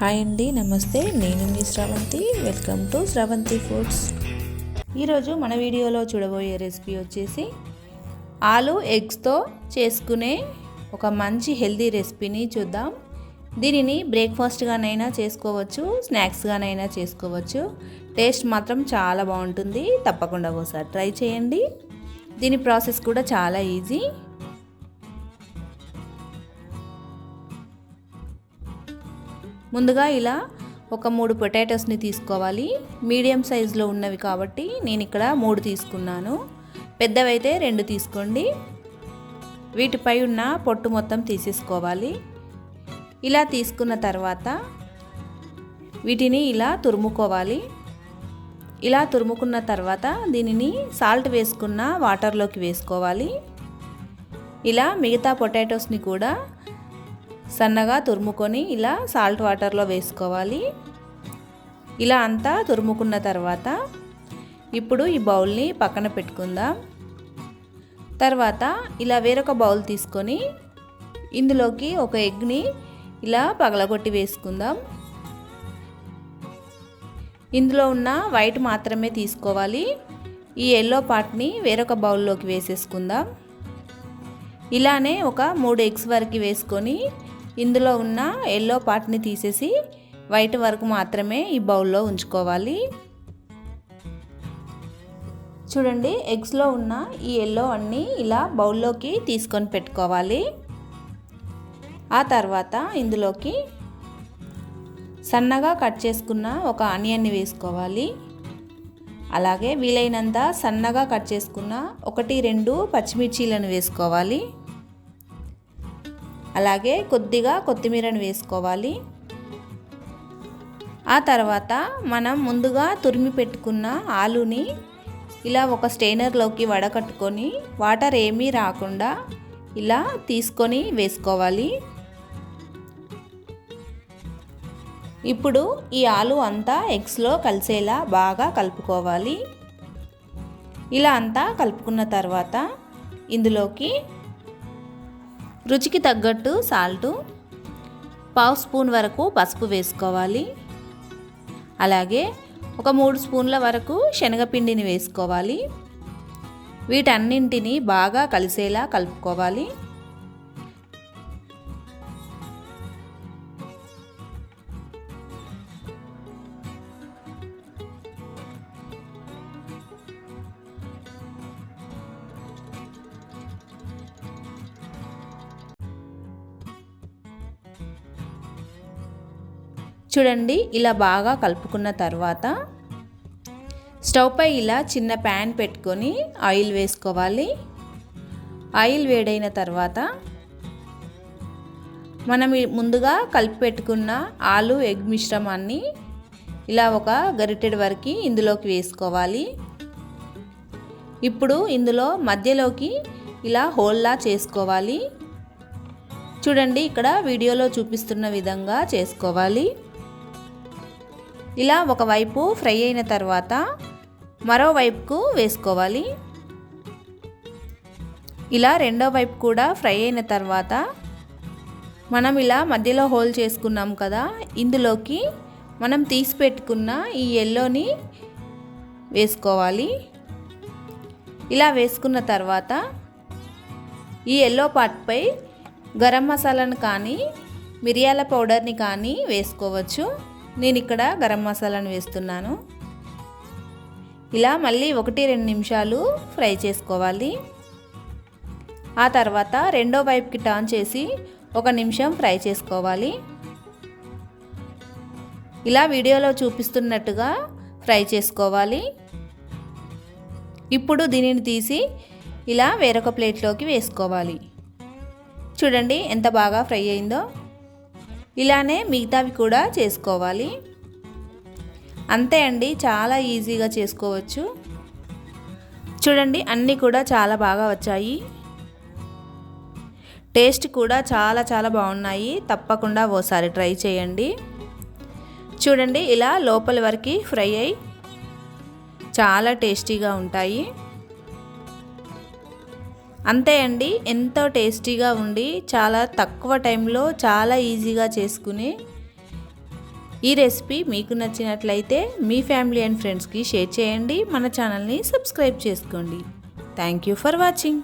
Hi అండి నమస్తే. నేను మీ Sravanthi. Welcome to Sravanthi foods ఈరోజు మన వీడియోలో చూడబోయే రెసిపీ వచ్చేసి ఆలు ఎగ్స్తో చేసుకునే ఒక మంచి హెల్దీ రెసిపీని చూద్దాం. దీనిని బ్రేక్ఫాస్ట్గానైనా చేసుకోవచ్చు స్నాక్స్గానైనా చేసుకోవచ్చు. టేస్ట్ మాత్రం చాలా బాగుంటుంది. తప్పకుండా ఒకసారి ట్రై చేయండి. దీని ప్రాసెస్ కూడా చాలా ఈజీ. ముందుగా ఇలా ఒక మూడు పొటాటోస్ని తీసుకోవాలి. మీడియం సైజులో ఉన్నవి కాబట్టి నేను ఇక్కడ మూడు తీసుకున్నాను. పెద్దవైతే రెండు తీసుకోండి. వీటిపై ఉన్న పొట్టు మొత్తం తీసేసుకోవాలి. ఇలా తీసుకున్న తర్వాత వీటిని ఇలా తురుముకోవాలి. ఇలా తురుముకున్న తర్వాత దీనిని సాల్ట్ వేసుకున్న వాటర్లోకి వేసుకోవాలి. ఇలా మిగతా పొటాటోస్ని కూడా సన్నగా తురుముకొని ఇలా సాల్ట్ వాటర్లో వేసుకోవాలి. ఇలా అంతా తురుముకున్న తర్వాత ఇప్పుడు ఈ బౌల్ని పక్కన పెట్టుకుందాం. తర్వాత ఇలా వేరొక బౌల్ తీసుకొని ఇందులోకి ఒక ఎగ్ని ఇలా పగలగొట్టి వేసుకుందాం. ఇందులో ఉన్న వైట్ మాత్రమే తీసుకోవాలి. ఈ ఎల్లో పార్ట్ని వేరొక బౌల్లోకి వేసేసుకుందాం. ఇలానే ఒక మూడు ఎగ్స్ వరకు వేసుకొని ఇందులో ఉన్న ఎల్లో పార్ట్ని తీసేసి వైట్ వరకు మాత్రమే ఈ బౌల్లో ఉంచుకోవాలి. చూడండి ఎగ్స్లో ఉన్న ఈ ఎల్లో అన్నీ ఇలా బౌల్లోకి తీసుకొని పెట్టుకోవాలి. ఆ తర్వాత ఇందులోకి సన్నగా కట్ చేసుకున్న ఒక ఆనియన్ని వేసుకోవాలి. అలాగే వీలైనంత సన్నగా కట్ చేసుకున్న ఒకటి రెండు పచ్చిమిర్చీలను వేసుకోవాలి. అలాగే కొద్దిగా కొత్తిమీరను వేసుకోవాలి. ఆ తర్వాత మనం ముందుగా తురిమి పెట్టుకున్న ఆలుని ఇలా ఒక స్టెయినర్లోకి వడకట్టుకొని వాటర్ ఏమీ రాకుండా ఇలా తీసుకొని వేసుకోవాలి. ఇప్పుడు ఈ ఆలు అంతా ఎగ్స్లో కలిసేలా బాగా కలుపుకోవాలి. ఇలా అంతా కలుపుకున్న తర్వాత ఇందులోకి రుచికి తగ్గట్టు సాల్టు పావు స్పూన్ వరకు పసుపు వేసుకోవాలి. అలాగే ఒక మూడు స్పూన్ల వరకు శనగపిండిని వేసుకోవాలి. వీటన్నింటినీ బాగా కలిసేలా కలుపుకోవాలి. చూడండి ఇలా బాగా కలుపుకున్న తర్వాత స్టవ్ పై ఇలా చిన్న ప్యాన్ పెట్టుకొని ఆయిల్ వేసుకోవాలి. ఆయిల్ వేడైన తర్వాత మనం ముందుగా కలిపి పెట్టుకున్న ఆలు ఎగ్ మిశ్రమాన్ని ఇలా ఒక గరిటెడ్ వరకు ఇందులోకి వేసుకోవాలి. ఇప్పుడు ఇందులో మధ్యలోకి ఇలా హోల్లా చేసుకోవాలి. చూడండి ఇక్కడ వీడియోలో చూపిస్తున్న విధంగా చేసుకోవాలి. ఇలా ఒకవైపు ఫ్రై అయిన తర్వాత మరోవైపుకు వేసుకోవాలి. ఇలా రెండో వైపు కూడా ఫ్రై అయిన తర్వాత మనం ఇలా మధ్యలో హోల్ చేసుకున్నాం కదా ఇందులోకి మనం తీసి పెట్టుకున్న ఈ ఎల్లోని వేసుకోవాలి. ఇలా వేసుకున్న తర్వాత ఈ ఎల్లో పార్ట్పై గరం మసాలాను కానీ మిరియాల పౌడర్ని కానీ వేసుకోవచ్చు. నేను ఇక్కడ గరం మసాలాను వేస్తున్నాను. ఇలా మళ్ళీ ఒకటి రెండు నిమిషాలు ఫ్రై చేసుకోవాలి. ఆ తర్వాత రెండో వైపుకి టర్న్ చేసి ఒక నిమిషం ఫ్రై చేసుకోవాలి. ఇలా వీడియోలో చూపిస్తున్నట్టుగా ఫ్రై చేసుకోవాలి. ఇప్పుడు దీనిని తీసి ఇలా వేరొక ప్లేట్లోకి వేసుకోవాలి. చూడండి ఎంత బాగా ఫ్రై అయిందో. ఇలానే మిగతావి కూడా చేసుకోవాలి. అంతే అండి చాలా ఈజీగా చేసుకోవచ్చు. చూడండి అన్నీ కూడా చాలా బాగా వచ్చాయి. టేస్ట్ కూడా చాలా చాలా బాగున్నాయి. తప్పకుండా ఓసారి ట్రై చేయండి. చూడండి ఇలా లోపల వరకు ఫ్రై అయ్యి చాలా టేస్టీగా ఉంటాయి. అంతే అండి ఎంతో టేస్టీగా ఉండి చాలా తక్కువ టైంలో చాలా ఈజీగా చేసుకుని ఈ రెసిపీ మీకు నచ్చినట్లయితే మీ ఫ్యామిలీ అండ్ ఫ్రెండ్స్కి షేర్ చేయండి మన ఛానల్ని సబ్స్క్రైబ్ చేసుకోండి. Thank you for watching.